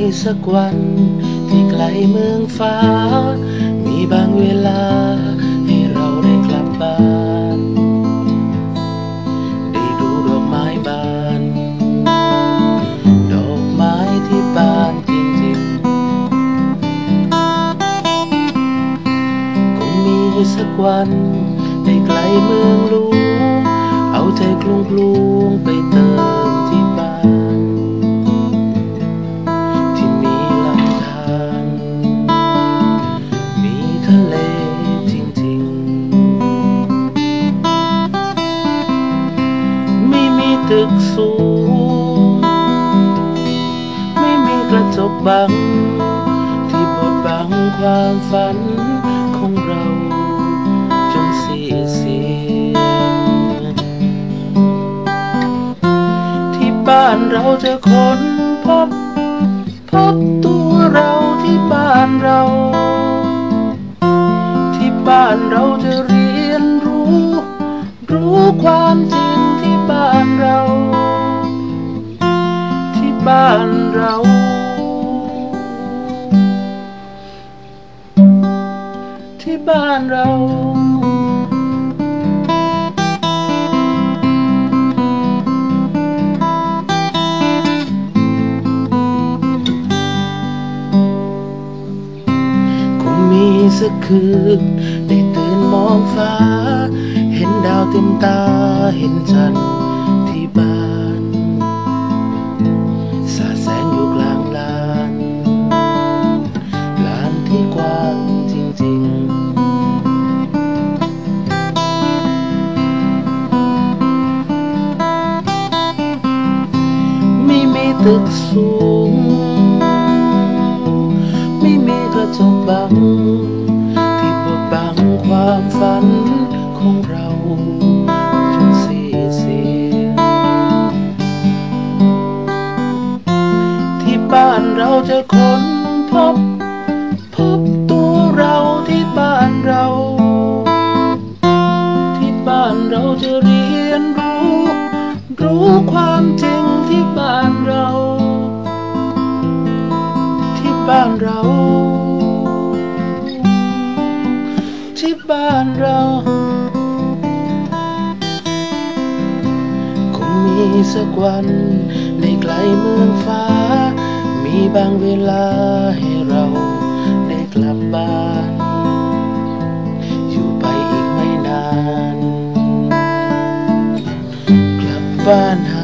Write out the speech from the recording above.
มีสักวัน ที่ไกลเมืองฟ้า มีบางเวลา ให้เราได้กลับบ้านได้ดูดอกไม้บาน ดอกไม้ที่บานจริงๆ คงมีสักวันได้ไกลเมืองหลวงเอาใจกลุงกลุงไปเติม ทะเลจริงๆ ไม่มีตึกสูง ไม่มีกระจกบัง ที่บดบังความฝันของเราจนสีเสียที่บ้านเราจะค้นพบ จะเรียนรู้ รู้ความจริงที่บ้านเรา ที่บ้านเราที่บ้านเราคงมีสักคืนได้ตื่น องฟ้า เห็นดาวเต็มตา เห็นจันทร์ที่บ้านสาแสงอยู่กลางลานลานที่กว้างจริงๆ ไม่มีตึกสูง ไม่มีกระจกบัง จะค้นพบ พบตัวเราที่บ้านเรา ที่บ้านเราจะเรียนรู้ รู้ความจริงที่บ้านเรา ที่บ้านเรา ที่บ้านเราคงมีสักวันในไกลเมืองฟ้า บางเวลาให้เราได้กลับบ้าน อยู่ไปอีกไม่นาน กลับบ้านหา